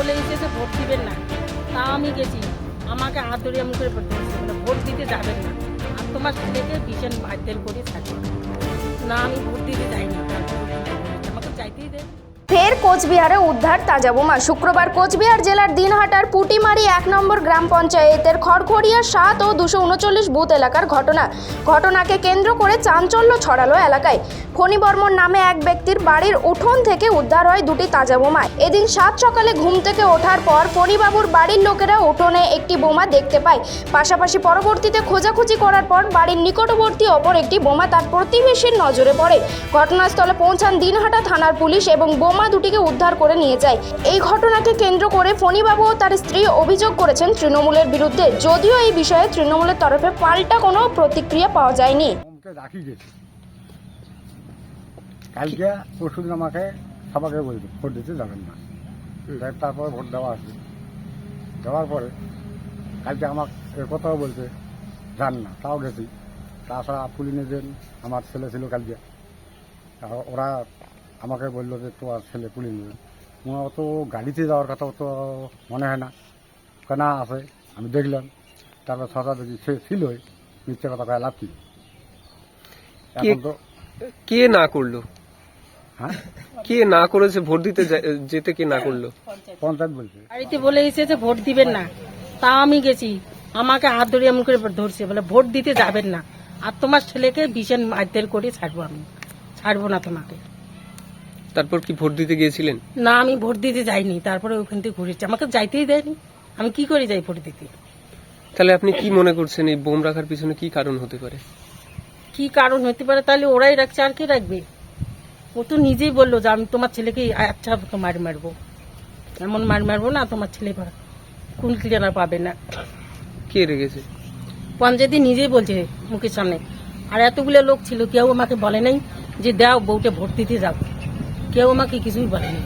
বলে এসেছে ভোট দিবেন না। তা আমি গেছি। আমাকে হাত ধরে আমি করে ভোট দিয়েছে। বলে ভোট দিতে যাবেন না। আর তোমার ছেলেকে ভীষণ বাধ্যের করে থাকবে না, আমি ভোট দিতে যাইনি। আমাকে চাইতেই দেয়। ফের কোচবিহারে উদ্ধার তাজা বোমা। শুক্রবার কোচবিহার জেলার দিনহাটার পুটিমারি এক নম্বর গ্রাম পঞ্চায়েতের খড়খড়িয়া সাত ও দুশো উনচল্লিশ বুথ এলাকার ঘটনা। ঘটনাকে কেন্দ্র করে চাঞ্চল্য ছড়ালো এলাকায়। ফণি বর্মন নামে এক ব্যক্তির বাড়ির উঠোন থেকে উদ্ধার হয় দুটি তাজা বোমা। এদিন সাত সকালে ঘুম থেকে ওঠার পর ফণিবাবুর বাড়ির লোকেরা উঠোনে একটি বোমা দেখতে পায়। পাশাপাশি পরবর্তীতে খোঁজাখুঁজি করার পর বাড়ির নিকটবর্তী অপর একটি বোমা তার প্রতিবেশীর নজরে পড়ে। ঘটনাস্থলে পৌঁছান দিনহাটা থানার পুলিশ এবং বোমা দুটিকে উদ্ধার করে নিয়ে যায়। এই ঘটনাকে কেন্দ্র করে ফণিবাবু ও তার স্ত্রী অভিযোগ করেছেন তৃণমূলের বিরুদ্ধে। যদিও এই বিষয়ে তৃণমূলের তরফে পাল্টা কোনো প্রতিক্রিয়া পাওয়া যায়নি। আমাকে কালকে পরশু আমাকে সবাইকে বলবে ভোট দিতে যাবেন না। তারপরে ভোট দেওয়া আসবে দেওয়ার পরে কালকে আমার এ কথাও বলছে, যান না, তাও গেছি। তাছাড়া পুলিশ নেবেন আমার ছেলে ছিল কালকে। ওরা আমাকে বলল যে তোমার ছেলে পুলিশ নেবে আমার অত গাড়িতে যাওয়ার কথা অত মনে হয় না। কেনা আছে? আমি দেখলাম। তারপর ছটা দেখি সে ছিলই মিথ্যে কথা কয়ে লাভ কি? এখন তো কে না করল? হ্যাঁ? কে না করেছে? ভোট দিতে যা- যেতে কে না করল? পঞ্চায়েত বলছে। বাড়িতে বলে এসেছে ভোট দিবেন না। তা আমি গেছি। আমাকে হাত ধরে এমন করে ধরছে। বলে ভোট দিতে যাবেন না। আর তোমার ছেলেকে ভীষণ মারধর করে ছাড়বো আমি। ছাড়বো না তোমাকে। তারপর কি ভোট দিতে গিয়েছিলেন? না আমি ভোট দিতে যাইনি তারপরে ওখান থেকে ঘুরেছি। আমাকে যাইতেই দেয়নি। আমি কি করে যাই ভোট দিতে? তাহলে আপনি কি মনে করছেন এই বোম রাখার পিছনে কি কারণ হতে পারে? কি কারণ হতে পারে? তাহলে ওরাই রাখছে আর কে রাখবে? ও তো নিজেই বলল যে আমি তোমার ছেলেকে আচ্ছা তো মার মারবো। এমন মার মারবো না তোমার ছেলে কোন ক্লিয়ার পাবে না। কে রেখেছে? পঞ্চায়েতে নিজেই বলছে মুখের সামনে। আর এতগুলো লোক ছিল কেউ আমাকে বলে নাই যে দাও বউটা ভোট দিতে যাও। কেউ আমাকে কিছুই বলেনি